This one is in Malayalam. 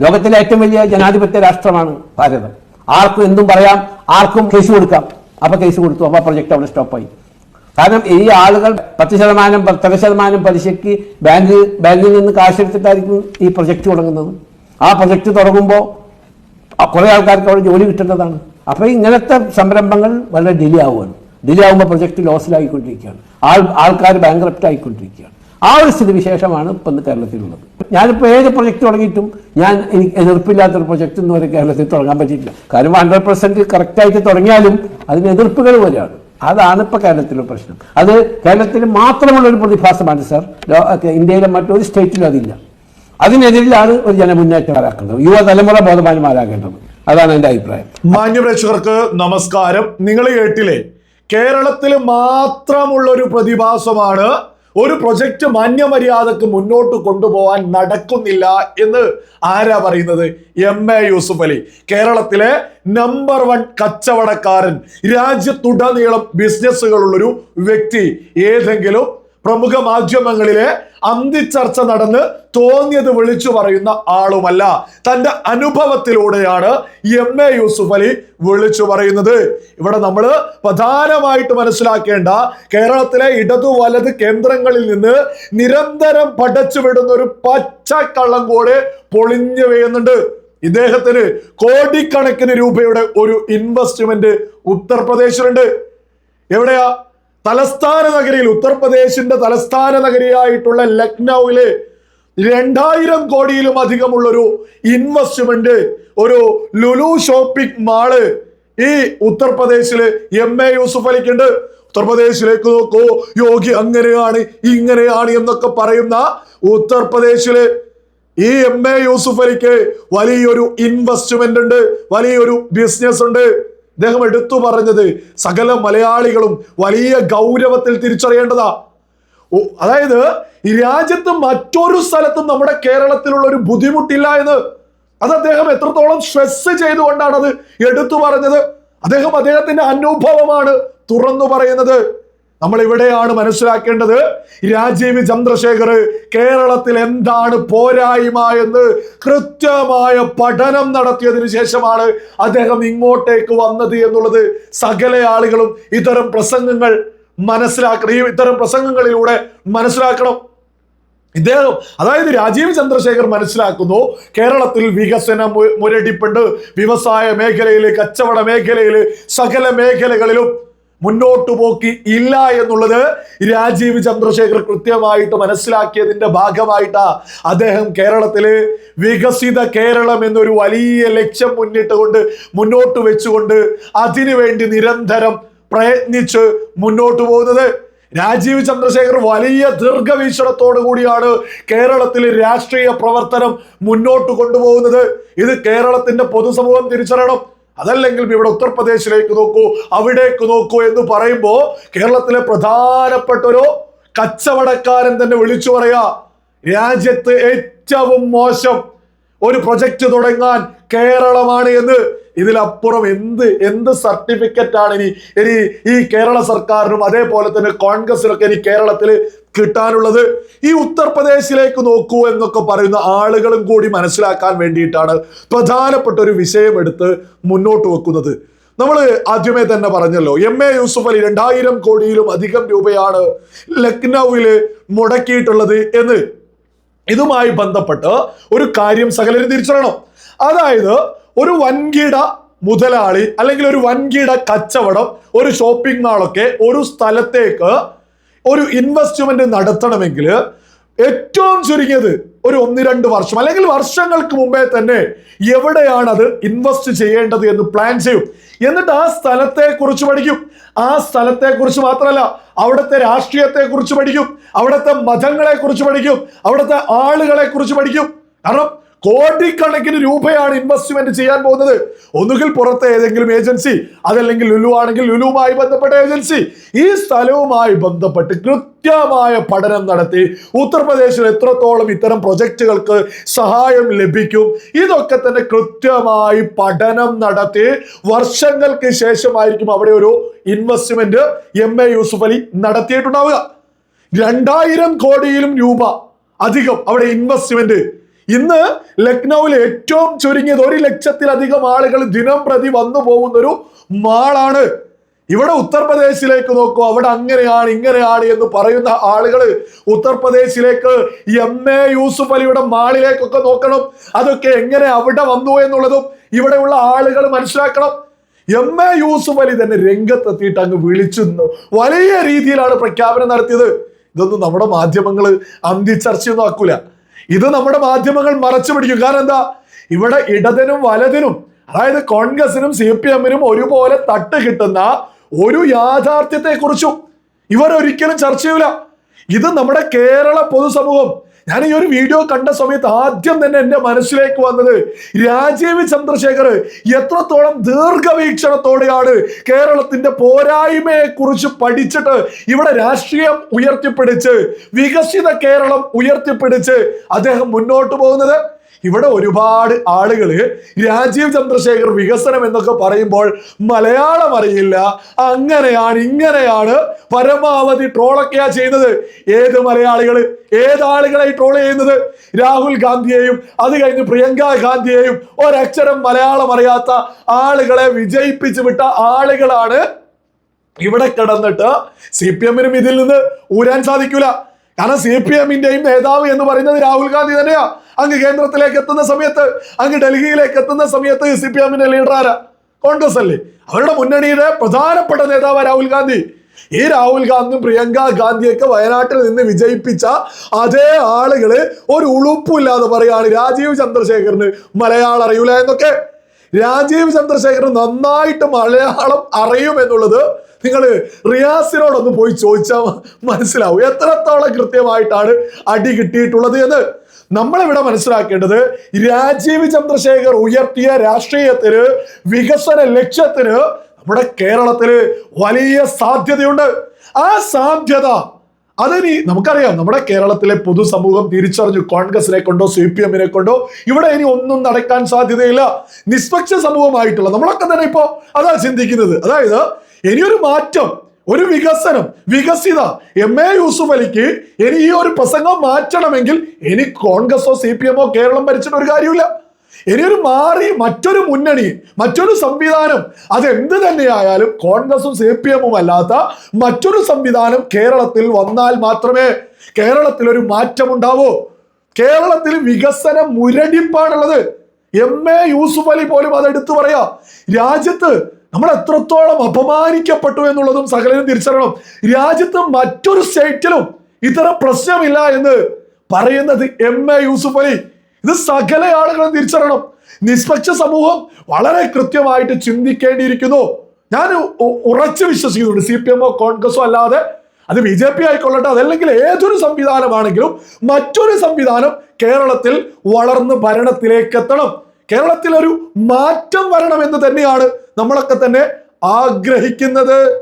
ലോകത്തിലെ ഏറ്റവും വലിയ ജനാധിപത്യ രാഷ്ട്രമാണ് ഭാരതം. ആർക്കും എന്തും പറയാം ആർക്കും കേസ് കൊടുക്കാം. അപ്പൊ കേസ് കൊടുത്തു അപ്പൊ പ്രൊജക്ട് അവിടെ സ്റ്റോപ്പായി കാരണം ഈ ആളുകൾ പത്ത് ശതമാനം പത്തര ശതമാനം പലിശയ്ക്ക് ബാങ്ക് ബാങ്കിൽ നിന്ന് കാശെടുത്തിട്ടായിരിക്കും ഈ പ്രൊജക്ട് തുടങ്ങുന്നത്. ആ പ്രൊജക്ട് തുടങ്ങുമ്പോൾ കുറെ ആൾക്കാർക്ക് അവിടെ ജോലി കിട്ടേണ്ടതാണ്. അപ്പോൾ ഇങ്ങനത്തെ സംരംഭങ്ങൾ വളരെ ഡിലേ ആവുകയാണ്. ഡിലേ ആകുമ്പോൾ പ്രൊജക്ട് ലോസിലായിക്കൊണ്ടിരിക്കുകയാണ് ആൾ ആൾക്കാർ ബാങ്ക് റപ്റ്റ് ആയിക്കൊണ്ടിരിക്കുകയാണ്. ആ ഒരു സ്ഥിതിവിശേഷമാണ് ഇപ്പം കേരളത്തിലുള്ളത്. ഞാനിപ്പോൾ ഏത് പ്രൊജക്ട് തുടങ്ങിയിട്ടും ഞാൻ എനിക്ക് എതിർപ്പില്ലാത്തൊരു പ്രൊജക്ട് എന്ന് വരെ കേരളത്തിൽ തുടങ്ങാൻ പറ്റിയിട്ടില്ല. കാരണം ഹൺഡ്രഡ് പെർസെന്റ് കറക്റ്റായിട്ട് തുടങ്ങിയാലും അതിന് എതിർപ്പുകൾ വരെയാണ് അതാണ് ഇപ്പോൾ കേരളത്തിലെ പ്രശ്നം. അത് കേരളത്തിൽ മാത്രമുള്ള ഒരു പ്രതിഭാസമാണ് സാർ ഇന്ത്യയിലെ മറ്റൊരു സ്റ്റേറ്റിലും അതില്ല. അതിനെതിരിലാണ് ഒരു ജനമുന്നേറ്റം ആരാക്കേണ്ടത്. യുവതലമുറ ബോധവാന്മാരാകേണ്ടത്. അതാണ് എന്റെ അഭിപ്രായം. മാന്യപ്രേക്ഷകർക്ക് നമസ്കാരം. നിങ്ങൾ കേട്ടില്ലേ കേരളത്തിൽ മാത്രമുള്ള ഒരു പ്രതിഭാസമാണ് ഒരു പ്രൊജക്റ്റ് മാന്യമര്യാദക്ക് മുന്നോട്ട് കൊണ്ടുപോകാൻ നടക്കുന്നില്ല എന്ന് ആരാ പറയുന്നത്? M A Yusuf Ali. കേരളത്തിലെ നമ്പർ വൺ കച്ചവടക്കാരൻ രാജ്യത്തുടനീളം ബിസിനസ്സുകളുള്ളൊരു വ്യക്തി ഏതെങ്കിലും പ്രമുഖ മാധ്യമങ്ങളിലെ അന്തിച്ചർച്ച നടന്ന് തോന്നിയത് വിളിച്ചു പറയുന്ന ആളുമല്ല. തന്റെ അനുഭവത്തിലൂടെയാണ് എം എ യൂസുഫ് അലി വിളിച്ചു പറയുന്നത്. ഇവിടെ നമ്മൾ പ്രധാനമായിട്ട് മനസ്സിലാക്കേണ്ട കേരളത്തിലെ ഇടതു വലത് കേന്ദ്രങ്ങളിൽ നിന്ന് നിരന്തരം പടച്ചു വിടുന്ന ഒരു പച്ചക്കള്ളം കൂടെ പൊളിഞ്ഞു വീഴുന്നുണ്ട്. ഇദ്ദേഹത്തിന് കോടിക്കണക്കിന് രൂപയുടെ ഒരു ഇൻവെസ്റ്റ്മെന്റ് ഉത്തർപ്രദേശിലുണ്ട്. എവിടെയാ? തലസ്ഥാന നഗരിയിൽ ഉത്തർപ്രദേശിന്റെ തലസ്ഥാന നഗരിയായിട്ടുള്ള ലക്നൌവിൽ രണ്ടായിരം കോടിയിലും അധികമുള്ളൊരു ഇൻവെസ്റ്റ്മെന്റ് ഒരു ലുലു ഷോപ്പിംഗ് മാൾ ഈ ഉത്തർപ്രദേശിൽ എം എ യൂസുഫ് അലിക്കുണ്ട്. ഉത്തർപ്രദേശിലേക്ക് നോക്കൂ യോഗി അങ്ങനെയാണ് ഇങ്ങനെയാണ് എന്നൊക്കെ പറയുന്ന ഉത്തർപ്രദേശിൽ ഈ എം എ യൂസുഫ് അലിക്ക് വലിയൊരു ഇൻവെസ്റ്റ്മെന്റ് ഉണ്ട് വലിയൊരു ബിസിനസ് ഉണ്ട്. ഇദ്ദേഹം എടുത്തു പറഞ്ഞത് സകല മലയാളികളും വലിയ ഗൗരവത്തിൽ തിരിച്ചറിയേണ്ടതാ. അതായത് ഈ രാജ്യത്ത് മറ്റൊരു സ്ഥലത്തും നമ്മുടെ കേരളത്തിലുള്ള ഒരു ബുദ്ധിമുട്ടില്ല എന്ന് അത് അദ്ദേഹം എത്രത്തോളം സ്ട്രെസ് ചെയ്തുകൊണ്ടാണ് അത് എടുത്തു പറഞ്ഞത്. അദ്ദേഹം അദ്ദേഹത്തിന്റെ അനുഭവമാണ് തുറന്നു പറയുന്നത്. നമ്മൾ ഇവിടെയാണ് മനസ്സിലാക്കേണ്ടത് രാജീവ് ചന്ദ്രശേഖർ കേരളത്തിൽ എന്താണ് പോരായ്മ എന്ന് കൃത്യമായ പഠനം നടത്തിയതിനു ശേഷമാണ് അദ്ദേഹം ഇങ്ങോട്ടേക്ക് വന്നത് എന്നുള്ളത് സകല ആളുകളും ഇത്തരം പ്രസംഗങ്ങൾ മനസ്സിലാക്കണം. ഈ ഇത്തരം പ്രസംഗങ്ങളിലൂടെ മനസ്സിലാക്കണം. ഇദ്ദേഹം അതായത് രാജീവ് ചന്ദ്രശേഖർ മനസ്സിലാക്കുന്നു കേരളത്തിൽ വികസനം മുരടിപ്പുണ്ട് വ്യവസായ മേഖലയിൽ കച്ചവട മേഖലയിൽ സകല മേഖലകളിലും മുന്നോട്ടു പോക്കി ഇല്ല എന്നുള്ളത് രാജീവ് ചന്ദ്രശേഖർ കൃത്യമായിട്ട് മനസ്സിലാക്കിയതിന്റെ ഭാഗമായിട്ടാ അദ്ദേഹം കേരളത്തിൽ വികസിത കേരളം എന്നൊരു വലിയ ലക്ഷ്യം മുന്നിട്ട് കൊണ്ട് മുന്നോട്ട് വെച്ചുകൊണ്ട് അതിനുവേണ്ടി നിരന്തരം പ്രയത്നിച്ച് മുന്നോട്ട് പോകുന്നത്. രാജീവ് ചന്ദ്രശേഖർ വലിയ ദീർഘവീക്ഷണത്തോടു കൂടിയാണ് കേരളത്തിലെ രാഷ്ട്രീയ പ്രവർത്തനം മുന്നോട്ട് കൊണ്ടുപോകുന്നത്. ഇത് കേരളത്തിന്റെ പൊതുസമൂഹം തിരിച്ചറിയണം. അതല്ലെങ്കിൽ ഇവിടെ ഉത്തർപ്രദേശിലേക്ക് നോക്കൂ അവിടേക്ക് നോക്കൂ എന്ന് പറയുമ്പോൾ കേരളത്തിലെ പ്രധാനപ്പെട്ട ഒരു കച്ചവടക്കാരൻ തന്നെ വിളിച്ചു പറയാ രാജ്യത്ത് ഏറ്റവും മോശം ഒരു പ്രൊജക്ട് തുടങ്ങാൻ കേരളമാണ് എന്ന്. ഇതിലപ്പുറം എന്ത് എന്ത് സർട്ടിഫിക്കറ്റ് ആണ് ഇനി ഇനി ഈ കേരള സർക്കാരിനും അതേപോലെ തന്നെ കോൺഗ്രസിനൊക്കെ ഇനി കേരളത്തിൽ കിട്ടാനുള്ളത്? ഈ ഉത്തർപ്രദേശിലേക്ക് നോക്കൂ എന്നൊക്കെ പറയുന്ന ആളുകളും കൂടി മനസ്സിലാക്കാൻ വേണ്ടിയിട്ടാണ് പ്രധാനപ്പെട്ട ഒരു വിഷയം എടുത്ത് മുന്നോട്ട് വെക്കുന്നത്. നമ്മൾ ആദ്യമേ തന്നെ പറഞ്ഞല്ലോ എം എ യൂസുഫ് അലി രണ്ടായിരം കോടിയിലും അധികം രൂപയാണ് ലക്നൌവിൽ മുടക്കിയിട്ടുള്ളത് എന്ന്. ഇതുമായി ബന്ധപ്പെട്ട് ഒരു കാര്യം സകലരും തിരിച്ചറിയണം. അതായത് ഒരു വൻകിട മുതലാളി അല്ലെങ്കിൽ ഒരു വൻകിട കച്ചവടം ഒരു ഷോപ്പിംഗ് മാളൊക്കെ ഒരു സ്ഥലത്തേക്ക് ഒരു ഇൻവെസ്റ്റ്മെന്റ് നടത്തണമെങ്കിൽ ഏറ്റവും ചുരുങ്ങിയത് ഒരു ഒന്ന് രണ്ട് വർഷം അല്ലെങ്കിൽ വർഷങ്ങൾക്ക് മുമ്പേ തന്നെ എവിടെയാണ് അത് ഇൻവെസ്റ്റ് ചെയ്യേണ്ടത് എന്ന് പ്ലാൻ ചെയ്യും. എന്നിട്ട് ആ സ്ഥലത്തെ കുറിച്ച് പഠിക്കും. ആ സ്ഥലത്തെ കുറിച്ച് മാത്രമല്ല അവിടുത്തെ രാഷ്ട്രീയത്തെ കുറിച്ച് പഠിക്കും. അവിടുത്തെ മതങ്ങളെ കുറിച്ച് പഠിക്കും. അവിടുത്തെ ആളുകളെ കുറിച്ച് പഠിക്കും. കാരണം കോടിക്കണക്കിന് രൂപയാണ് ഇൻവെസ്റ്റ്മെന്റ് ചെയ്യാൻ പോകുന്നത്. ഒന്നുകിൽ പുറത്തെ ഏതെങ്കിലും ഏജൻസി അതല്ലെങ്കിൽ ലുലു ആണെങ്കിൽ ലുലുവുമായി ബന്ധപ്പെട്ട ഏജൻസി ഈ സ്ഥലവുമായി ബന്ധപ്പെട്ട് കൃത്യമായ പഠനം നടത്തി ഉത്തർപ്രദേശിൽ എത്രത്തോളം ഇത്തരം പ്രൊജക്റ്റുകൾക്ക് സഹായം ലഭിക്കും ഇതൊക്കെ തന്നെ കൃത്യമായി പഠനം നടത്തി വർഷങ്ങൾക്ക് ശേഷമായിരിക്കും അവിടെ ഒരു investment M A Yusuf Ali നടത്തിയിട്ടുണ്ടാവുക. രണ്ടായിരം കോടിയിലും രൂപ അധികം അവിടെ ഇൻവെസ്റ്റ്മെന്റ് ഇന്ന് ലക്നൌവിൽ ഏറ്റവും ചുരുങ്ങിയത് ഒരു ലക്ഷത്തിലധികം ആളുകൾ ദിനം പ്രതി വന്നു പോകുന്ന ഒരു മാളാണ്. ഇവിടെ ഉത്തർപ്രദേശിലേക്ക് നോക്കൂ. അവിടെ അങ്ങനെയാണ് ഇങ്ങനെയാണ് എന്ന് പറയുന്ന ആളുകൾ ഉത്തർപ്രദേശിലേക്ക് എം എ യൂസുഫ് അലിയുടെ മാളിലേക്കൊക്കെ നോക്കണം. അതൊക്കെ എങ്ങനെ അവിടെ വന്നു എന്നുള്ളതും ഇവിടെയുള്ള ആളുകൾ മനസ്സിലാക്കണം. എം എ യൂസുഫ് അലി തന്നെ രംഗത്തെത്തിയിട്ട് അങ്ങ് വിളിച്ചു വലിയ രീതിയിലാണ് പ്രഖ്യാപനം നടത്തിയത്. ഇതൊന്നും നമ്മുടെ മാധ്യമങ്ങൾ അന്തി ചർച്ചയൊന്നും ആക്കൂല. ഇത് നമ്മുടെ മാധ്യമങ്ങൾ മറച്ചു പിടിക്കും. കാരണം എന്താ? ഇവിടെ ഇടതിനും വലതിനും അതായത് കോൺഗ്രസിനും സി പി എമ്മിനും ഒരുപോലെ തട്ട് കിട്ടുന്ന ഒരു യാഥാർത്ഥ്യത്തെ കുറിച്ചും ഇവർ ഒരിക്കലും ചർച്ച ചെയ്യൂല. ഇത് നമ്മുടെ കേരള പൊതുസമൂഹം ഞാൻ ഈ ഒരു വീഡിയോ കണ്ട സമയത്ത് ആദ്യം തന്നെ എന്റെ മനസ്സിലേക്ക് വന്നത് രാജീവ് ചന്ദ്രശേഖർ എത്രത്തോളം ദീർഘവീക്ഷണത്തോടെയാണ് കേരളത്തിന്റെ പോരായ്മയെ കുറിച്ച് പഠിച്ചിട്ട് ഇവിടെ രാഷ്ട്രീയം ഉയർത്തിപ്പിടിച്ച് വികസിത കേരളം ഉയർത്തിപ്പിടിച്ച് അദ്ദേഹം മുന്നോട്ട് പോകുന്നത്. ഇവിടെ ഒരുപാട് ആളുകൾ രാജീവ് ചന്ദ്രശേഖർ വികസനം എന്നൊക്കെ പറയുമ്പോൾ മലയാളം അറിയില്ല. അങ്ങനെയാണ് ഇങ്ങനെയാണ് പരമാവധി ട്രോളൊക്കെയാ ചെയ്യുന്നത്. ഏത് മലയാളികൾ ഏതാളുകളെ ട്രോൾ ചെയ്യുന്നത്? രാഹുൽ ഗാന്ധിയെയും അത് കഴിഞ്ഞ് പ്രിയങ്ക ഗാന്ധിയെയും ഒരക്ഷരം മലയാളം അറിയാത്ത ആളുകളെ വിജയിപ്പിച്ചു വിട്ട ആളുകളാണ് ഇവിടെ കിടന്നിട്ട് സി പി എമ്മിനും ഇതിൽ നിന്ന് ഊരാൻ സാധിക്കൂല. കാരണം സി പി എമ്മിന്റെയും നേതാവ് എന്ന് പറയുന്നത് രാഹുൽ ഗാന്ധി തന്നെയാ. അങ്ങ് കേന്ദ്രത്തിലേക്ക് എത്തുന്ന സമയത്ത് അങ്ങ് ഡൽഹിയിലേക്ക് എത്തുന്ന സമയത്ത് സി പി എമ്മിന്റെ ലീഡർ ആരാ? കോൺഗ്രസ് അല്ലേ? അവരുടെ മുന്നണിയുടെ പ്രധാനപ്പെട്ട നേതാവ് രാഹുൽ ഗാന്ധി. ഈ രാഹുൽ ഗാന്ധിയും പ്രിയങ്ക ഗാന്ധിയൊക്കെ വയനാട്ടിൽ നിന്ന് വിജയിപ്പിച്ച അതേ ആളുകൾ ഒരു ഉളുപ്പില്ലാതെ പറയാണ് രാജീവ് ചന്ദ്രശേഖറിന് മലയാളം അറിയൂല എന്നൊക്കെ. രാജീവ് ചന്ദ്രശേഖർ നന്നായിട്ട് മലയാളം അറിയും എന്നുള്ളത് നിങ്ങൾ റിയാസിനോടൊന്ന് പോയി ചോദിച്ചാൽ മനസ്സിലാവും. എത്രത്തോളം കൃത്യമായിട്ടാണ് അടി കിട്ടിയിട്ടുള്ളത് എന്ന്. നമ്മളിവിടെ മനസ്സിലാക്കേണ്ടത് രാജീവ് ചന്ദ്രശേഖർ ഉയർത്തിയ രാഷ്ട്രീയത്തിന് വികസന ലക്ഷ്യത്തിന് നമ്മുടെ കേരളത്തിൽ വലിയ സാധ്യതയുണ്ട്. ആ സാധ്യത അതിനി നമുക്കറിയാം നമ്മുടെ കേരളത്തിലെ പൊതുസമൂഹം തിരിച്ചറിഞ്ഞു കോൺഗ്രസിനെ കൊണ്ടോ സി പി എമ്മിനെ കൊണ്ടോ ഇവിടെ ഇനി ഒന്നും നടക്കാൻ സാധ്യതയില്ല. നിഷ്പക്ഷ സമൂഹമായിട്ടുള്ള നമ്മളൊക്കെ തന്നെ ഇപ്പോ അതാ ചിന്തിക്കുന്നത്. അതായത് ഇനിയൊരു മാറ്റം ഒരു വികസനം വികസിത. എം എ യൂസുഫ് അലിക്ക് ഇനി ഈ ഒരു പ്രസംഗം മാറ്റണമെങ്കിൽ ഇനി കോൺഗ്രസോ സി പി എമ്മോ കേരളം ഭരിച്ചിട്ട് ഒരു കാര്യമില്ല ഒരു മാറി മറ്റൊരു മുന്നണി മറ്റൊരു സംവിധാനം അത് എന്ത് തന്നെയായാലും കോൺഗ്രസും സി പി എമ്മും അല്ലാത്ത മറ്റൊരു സംവിധാനം കേരളത്തിൽ വന്നാൽ മാത്രമേ കേരളത്തിൽ ഒരു മാറ്റം ഉണ്ടാവൂ കേരളത്തിൽ വികസനം മുരടിപ്പാണുള്ളത് എം എ യൂസുഫ് അലി പോലും അത് എടുത്തു പറയാ. രാജ്യത്ത് നമ്മൾ എത്രത്തോളം അപമാനിക്കപ്പെട്ടു എന്നുള്ളതും സകലരും തിരിച്ചറിയണം. രാജ്യത്ത് മറ്റൊരു സ്റ്റേറ്റിലും ഇത്ര പ്രശ്നമില്ല എന്ന് പറയുന്നത് എം എ യൂസുഫ് അലി. ഇത് സകല ആളുകളും തിരിച്ചറിയണം. നിഷ്പക്ഷ സമൂഹം വളരെ കൃത്യമായിട്ട് ചിന്തിക്കേണ്ടിയിരിക്കുന്നു. ഞാൻ ഉറച്ചു വിശ്വസിക്കുന്നുണ്ട്. സി പി എമ്മോ കോൺഗ്രസോ അല്ലാതെ അത് ബി ജെ പി ആയിക്കൊള്ളട്ടെ അതല്ലെങ്കിൽ ഏതൊരു സംവിധാനമാണെങ്കിലും മറ്റൊരു സംവിധാനം കേരളത്തിൽ വളർന്ന് ഭരണത്തിലേക്ക് എത്തണം കേരളത്തിൽ ഒരു മാറ്റം എന്ന് തന്നെയാണ് നമ്മളൊക്കെ തന്നെ ആഗ്രഹിക്കുന്നത്.